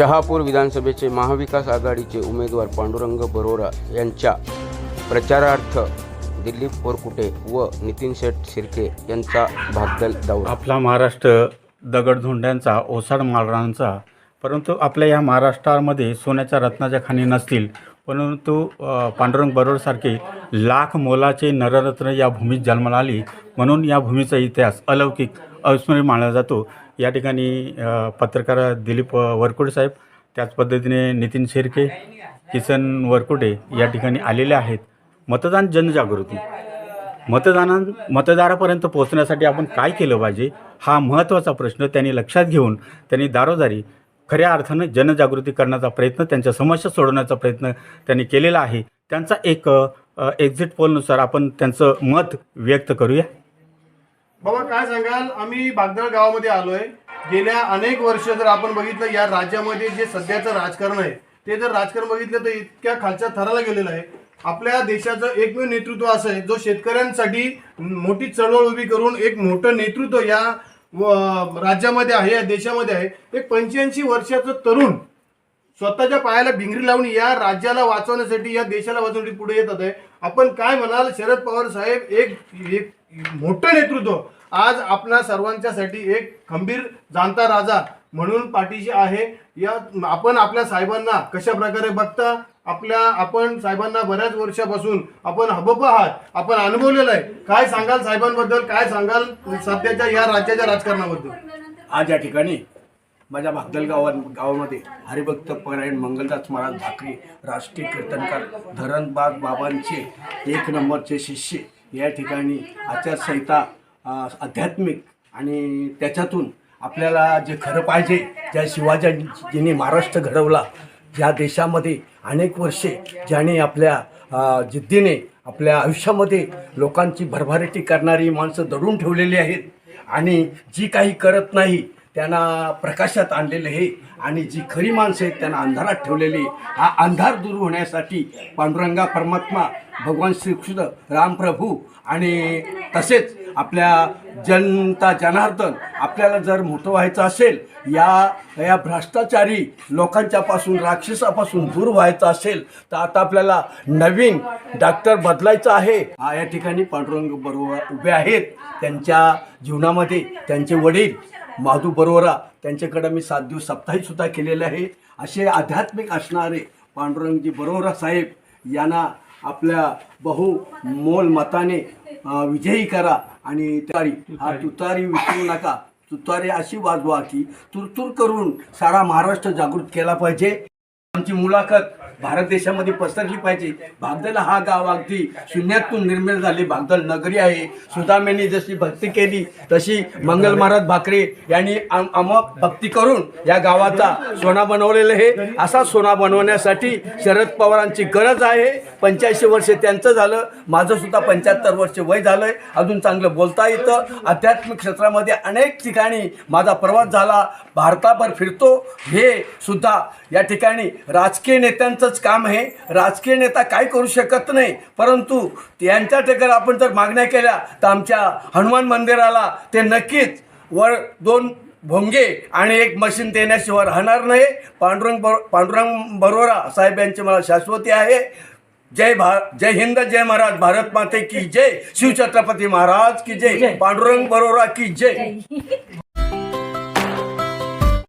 शहापूर विधानसभेचे महाविकास आघाडीचे उमेदवार पांडुरंग बरोरा यांच्या प्रचारार्थ दिलीप बोरकुटे व नितीन शेठ शिर्के यांचा भागदल दौरा. आपला महाराष्ट्र दगडधोंड्यांचा ओसाड मालरांचा परंतु आपल्या या महाराष्ट्रामध्ये सोन्याच्या रत्नाच्या खाणी नसतील परंतु पांडुरंग बरोडसारखे लाख मोलाचे नररत्न या भूमीत जन्माला आली म्हणून या भूमीचा इतिहास अलौकिक अविस्मरणीय मानला जातो. या ठिकाणी पत्रकार दिलीप वरकुडे साहेब त्याच पद्धतीने नितीन शेरके किसन वरकुटे या ठिकाणी आलेले आहेत. मतदान जनजागृती. मतदाना मतदारापर्यंत पोहोचण्यासाठी आपण काय केलं पाहिजे हा महत्त्वाचा प्रश्न त्यांनी लक्षात घेऊन त्यांनी दारोदारी खऱ्या अर्थानं जनजागृती करण्याचा प्रयत्न त्यांच्या समस्या सोडवण्याचा प्रयत्न त्यांनी केलेला आहे. त्यांचा एक एक्झिट पोलनुसार आपण त्यांचं मत व्यक्त करूया. बाबा काय सांगाल? आम्ही बागदळ गावामध्ये आलोय. गेल्या अनेक वर्ष जर आपण बघितलं या राज्यामध्ये जे सध्याचं राजकारण आहे ते जर राजकारण बघितलं तर इतक्या खालच्या थराला गेलेलं आहे. आपल्या देशाचं एकमेव नेतृत्व असं आहे जो शेतकऱ्यांसाठी मोठी चळवळ उभी करून एक मोठं नेतृत्व या व- राज्यामध्ये आहे या देशामध्ये आहे. एक पंच्याऐंशी वर्षाचं तरुण स्वतःच्या पायाला भिंगरी लावून या राज्याला वाचवण्यासाठी या देशाला वाचवण्यासाठी पुढे येतात आहे आपण काय म्हणाल शरद पवार साहेब एक एक मोठं नेतृत्व आज आपणा सर्वांच्यासाठी एक खंबीर जाणता राजा म्हणून पाठीशी आहे. या आपण आपल्या साहेबांना कशा प्रकारे बघता? आपल्या आपण साहेबांना बऱ्याच वर्षापासून आपण हबप आहात. आपण अनुभवलेलं आहे. काय सांगाल साहेबांबद्दल? काय सांगाल सध्याच्या या राज्याच्या राजकारणाबद्दल? आज या ठिकाणी माझ्या भागदल गावात गावामध्ये हरिभक्त परायण मंगलदास महाराज भाकरी राष्ट्रीय कीर्तनकार धरणबाग बाबांचे एक नंबरचे शिष्य या ठिकाणी आचारसंहिता आध्यात्मिक आणि त्याच्यातून आपल्याला जे खरं पाहिजे ज्या शिवाजीजींनी महाराष्ट्र घडवला ज्या देशामध्ये अनेक वर्षे ज्याने आपल्या जिद्दीने आपल्या आयुष्यामध्ये लोकांची भरभराटी करणारी माणसं दडून ठेवलेली आहेत आणि जी काही करत नाही त्यांना प्रकाशात आणलेलं आहे आणि जी खरी माणसं आहेत त्यांना अंधारात ठेवलेली हा अंधार दूर होण्यासाठी पांडुरंगा परमात्मा भगवान श्रीकृष्ण रामप्रभू आणि तसेच आपल्या जनता जनार्दन आपल्याला जर मोठं व्हायचं असेल या या भ्रष्टाचारी लोकांच्यापासून राक्षसापासून दूर व्हायचं असेल तर आता आपल्याला नवीन डॉक्टर बदलायचं आहे. हा या ठिकाणी पांडुरंग बरोबर उभे आहेत. त्यांच्या जीवनामध्ये त्यांचे वडील माधू बरोरा त्यांच्याकडं मी सात दिवस सप्ताहीसुद्धा केलेले आहे असे आध्यात्मिक असणारे पांडुरंगजी बरोरा साहेब यांना आपल्या बहु मोल मताने विजयी करा आणि तुतारी. हा तुतारी विसरू नका. तुतारी अशी वाजवा की तुरतुर करून सारा महाराष्ट्र जागृत केला पाहिजे. आमची मुलाखत भारत देशामध्ये पसरली पाहिजे. भागदल हा गाव अगदी शून्यातून निर्मिळ झाले. भागदल नगरी आहे. सुदामेने जशी भक्ती केली तशी मंगल महाराज भाकरे यांनी आम भक्ती करून या गावाचा सोना बनवलेला आहे. असा सोना बनवण्यासाठी शरद पवारांची गरज आहे. पंच्याऐंशी वर्षे त्यांचं झालं. माझं सुद्धा पंच्याहत्तर वर्ष वय झालंय. अजून चांगलं बोलता येतं. आध्यात्मिक क्षेत्रामध्ये अनेक ठिकाणी माझा प्रवास झाला. भारताभर फिरतो. हे सुद्धा या ठिकाणी राजकीय नेत्यांचं नेत्यांचंच काम आहे. राजकीय नेता काय करू शकत नाही. परंतु त्यांच्या ठिकाणी आपण जर मागण्या केल्या तर आमच्या हनुमान मंदिराला ते नक्कीच वर दोन भोंगे आणि एक मशीन देण्याशिवाय राहणार नाही. पांडुरंग बरो पांडुरंग बरोरा साहेब यांची मला शाश्वती आहे. जय भा जय हिंद जय महाराज. भारत माते की जय. शिवछत्रपती महाराज की जय. पांडुरंग बरोरा की जय.